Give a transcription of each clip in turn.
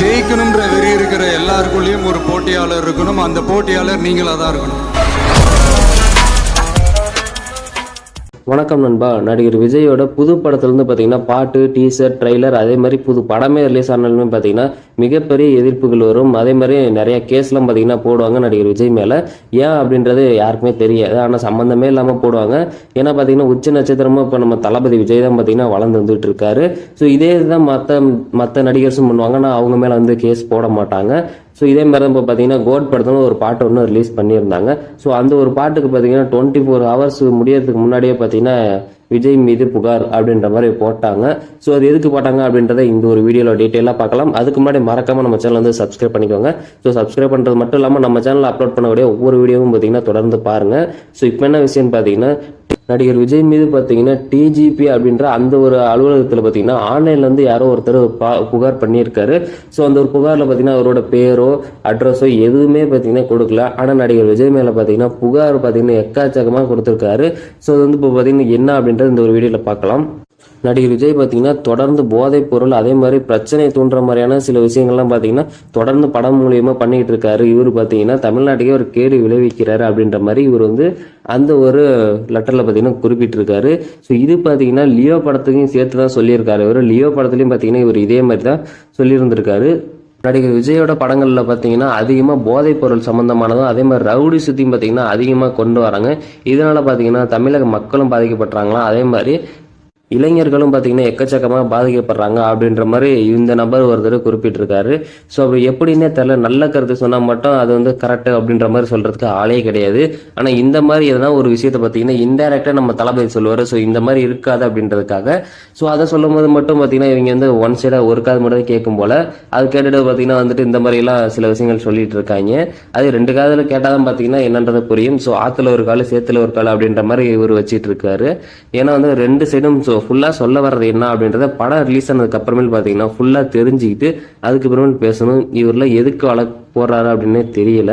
ஜெயிக்கணுன்ற வெறி இருக்கிற எல்லாருக்குள்ளேயும் ஒரு போட்டியாளர் இருக்கணும். அந்த போட்டியாளர் நீங்களாக தான் இருக்கணும். வணக்கம் நண்பா. நடிகர் விஜயோட புது படத்துலேருந்து பார்த்தீங்கன்னா பாட்டு டீசர் ட்ரெய்லர் அதே மாதிரி புது படமே ரிலீஸ் ஆனாலுமே பார்த்தீங்கன்னா மிகப்பெரிய எதிர்ப்புகள் வரும். அதே மாதிரி நிறைய கேஸ்லாம் பார்த்தீங்கன்னா போடுவாங்க நடிகர் விஜய் மேலே. ஏன் அப்படின்றது யாருக்குமே தெரியாது. ஆனால் சம்மந்தமே இல்லாமல் போடுவாங்க. ஏன்னா பார்த்தீங்கன்னா உச்ச நட்சத்திரமும் இப்போ நம்ம தளபதி விஜய் தான் பார்த்தீங்கன்னா வளர்ந்து வந்துட்டு இருக்காரு. ஸோ இதே தான் மற்ற மற்ற நடிகர்ஸும் பண்ணுவாங்க. ஆனால் அவங்க மேலே வந்து கேஸ் போட மாட்டாங்க. ஸோ இதே மாதிரி தான் இப்போ பார்த்தீங்கன்னா கோட் படத்தில் ஒரு பாட்டு ஒன்று ரிலீஸ் பண்ணியிருந்தாங்க. ஸோ அந்த ஒரு பாட்டுக்கு பார்த்தீங்கன்னா டுவெண்ட்டி ஃபோர் ஹவர்ஸ் முடியறதுக்கு முன்னாடியே பார்த்தீங்கன்னா விஜய் மீது புகார் அப்படின்ற மாதிரி போட்டாங்க. ஸோ அது எதுக்கு போட்டாங்க அப்படின்றத இந்த ஒரு வீடியோவில் டீட்டெயிலாக பார்க்கலாம். அதுக்கு முன்னாடி மறக்காமல் நம்ம சேனல் வந்து சப்ஸ்கிரைப் பண்ணிக்கோங்க. ஸோ சப்ஸ்கிரைப் பண்ணுறது மட்டும் இல்லாமல் நம்ம சேனலில் அப்லோட் பண்ணக்கூடிய ஒவ்வொரு வீடியோவும் பார்த்தீங்கன்னா தொடர்ந்து பாருங்கள் ஸோ இப்போ என்ன விஷயம்னு பார்த்தீங்கன்னா நடிகர் விஜய் மீது பார்த்தீங்கன்னா டிஜிபி அப்படின்ற அந்த ஒரு அலுவலகத்தில் பார்த்தீங்கன்னா ஆன்லைன்லருந்து யாரோ ஒருத்தர் பா- புகார் பண்ணியிருக்காரு. ஸோ அந்த ஒரு புகாரில் பார்த்தீங்கன்னா அவரோட பேரோ அட்ரஸோ எதுவுமே பார்த்தீங்கன்னா கொடுக்கல. ஆனால் நடிகர் விஜய் மேலே பார்த்தீங்கன்னா புகார் பார்த்தீங்கன்னா எக்காச்சக்கமாக கொடுத்துருக்காரு. ஸோ அது வந்து இப்போ பார்த்தீங்கன்னா என்ன அப்படின்றது இந்த ஒரு வீடியோவில் பார்க்கலாம். நடிகர் விஜய் பார்த்தீங்கன்னா தொடர்ந்து போதைப் பொருள் அதே மாதிரி பிரச்சனை தூண்டுற மாதிரியான சில விஷயங்கள்லாம் பார்த்தீங்கன்னா தொடர்ந்து படம் மூலியமாக பண்ணிகிட்டு இருக்காரு. இவர் பார்த்தீங்கன்னா தமிழ்நாட்டுக்கே ஒரு கேடு விளைவிக்கிறாரு அப்படின்ற மாதிரி இவர் வந்து அந்த ஒரு லெட்டரில் பார்த்தீங்கன்னா குறிப்பிட்டிருக்காரு. ஸோ இது பார்த்தீங்கன்னா லியோ படத்துக்கும் சேர்த்து தான் சொல்லியிருக்காரு இவர். லியோ படத்துலையும் பார்த்தீங்கன்னா இவர் இதே மாதிரி தான் சொல்லியிருந்திருக்காரு. நடிகர் விஜயோட படங்களில் பார்த்தீங்கன்னா அதிகமாக போதைப் பொருள் சம்மந்தமானதும் அதே மாதிரி ரவுடி சுத்தியும் பார்த்தீங்கன்னா அதிகமாக கொண்டு வராங்க. இதனால் பார்த்தீங்கன்னா தமிழக மக்களும் பாதிக்கப்படுறாங்களா அதே மாதிரி இளைஞர்களும் பார்த்தீங்கன்னா எக்கச்சக்கமாக பாதிக்கப்படுறாங்க அப்படின்ற மாதிரி இந்த நபர் ஒருத்தர் குறிப்பிட்டிருக்காரு. ஸோ அப்படி எப்படின்னே தெரில நல்ல கருத்து சொன்னால் மட்டும் அது வந்து கரெக்டு அப்படின்ற மாதிரி சொல்கிறதுக்கு ஆளே கிடையாது. ஆனால் இந்த மாதிரி எதனா ஒரு விஷயத்தை பார்த்தீங்கன்னா இன்டெரக்டாக நம்ம தளபதி சொல்லுவார். ஸோ இந்த மாதிரி இருக்காது அப்படின்றதுக்காக. ஸோ அதை சொல்லும் போது மட்டும் பார்த்தீங்கன்னா இவங்க வந்து ஒன் சைடாக ஒரு காது மட்டும் தான் கேட்கும் போல. அது கேட்டுட்டு பார்த்தீங்கன்னா வந்துட்டு இந்த மாதிரிலாம் சில விஷயங்கள் சொல்லிட்டு இருக்காங்க. அது ரெண்டு காதில் கேட்டால் தான் பார்த்தீங்கன்னா என்னன்றது புரியும். ஸோ ஆற்றுல ஒரு கால் சேத்துல ஒரு கால் அப்படின்ற மாதிரி இவர் வச்சிட்டு இருக்காரு. ஏன்னா வந்து ரெண்டு சைடும் ஸோ ஃபுல்லாக சொல்ல வர்றது என்ன அப்படின்றத படம் ரிலீஸ் ஆனதுக்கு அப்புறமேல் பார்த்தீங்கன்னா ஃபுல்லாக தெரிஞ்சுக்கிட்டு அதுக்கு அதுக்கப்புறமேல் பேசணும் இவரில் எதுக்கு வள போடுறாரு அப்படின்னே தெரியல.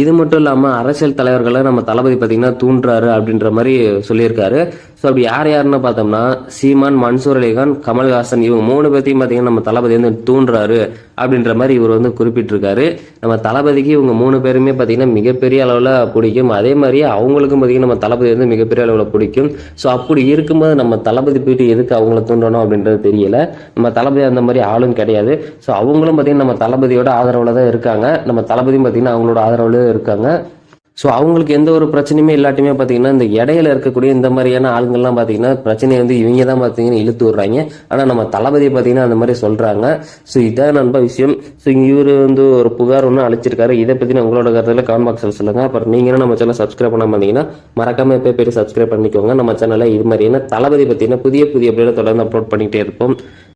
இது மட்டும் இல்லாமல் அரசியல் தலைவர்களை நம்ம தளபதி பார்த்தீங்கன்னா தூண்டுறாரு அப்படின்ற மாதிரி சொல்லியிருக்காரு. ஸோ அப்படி யார் யாருன்னு பார்த்தோம்னா சீமான் மன்சூர் அலிகான் கமல்ஹாசன் இவங்க மூணு பேர்த்தையும் பார்த்தீங்கன்னா நம்ம தளபதி வந்து தூண்டுறாரு அப்படின்ற மாதிரி இவர் வந்து குறிப்பிட்டிருக்காரு. நம்ம தளபதிக்கு இவங்க மூணு பேருமே பார்த்தீங்கன்னா மிகப்பெரிய அளவில் பிடிக்கும். அதே மாதிரி அவங்களுக்கும் பார்த்தீங்கன்னா நம்ம தளபதி வந்து மிகப்பெரிய அளவில் பிடிக்கும். ஸோ அப்படி இருக்கும்போது நம்ம தளபதி போயிட்டு எதுக்கு அவங்கள தூண்டணும் அப்படின்றது தெரியல. நம்ம தளபதி அந்த மாதிரி ஆளும் கிடையாது. ஸோ அவங்களும் பார்த்தீங்கன்னா நம்ம தளபதியோட ஆதரவில் தான் இருக்காங்க. நம்ம தளபதியும் பார்த்தீங்கன்னா அவங்களோட ஆதரவில் இருக்காங்க. ஸோ அவங்களுக்கு எந்த ஒரு பிரச்சனையுமே இல்லாட்டுமே பார்த்தீங்கன்னா இந்த இடையில இருக்கக்கூடிய இந்த மாதிரியான ஆளுங்கள்லாம் பார்த்தீங்கன்னா பிரச்சனையை வந்து இவங்க தான் பார்த்தீங்கன்னா இழுத்து விடுறாங்க. ஆனால் நம்ம தளபதியை பார்த்தீங்கன்னா அந்த மாதிரி சொல்கிறாங்க ஸோ இதான் நண்பா விஷயம். ஸோ இவர் வந்து ஒரு புகார் ஒன்று அழிச்சிருக்காரு இதை பற்றி உங்களோட கருத்தில் கமெண்ட் பாக்ஸில் சொல்லுங்கள் அப்புறம் நீங்களும் நம்ம சேனல் சப்ஸ்கிரைப் பண்ண இருந்தீங்கன்னா மறக்காமல் போய் போய்ட்டு சப்ஸ்கிரைப் பண்ணிக்கோங்க. நம்ம சேனலில் இது மாதிரியான தளபதி பார்த்தீங்கன்னா புதிய புதிய அப்படியே தொடர்ந்து அப்லோட் பண்ணிக்கிட்டே இருப்போம்.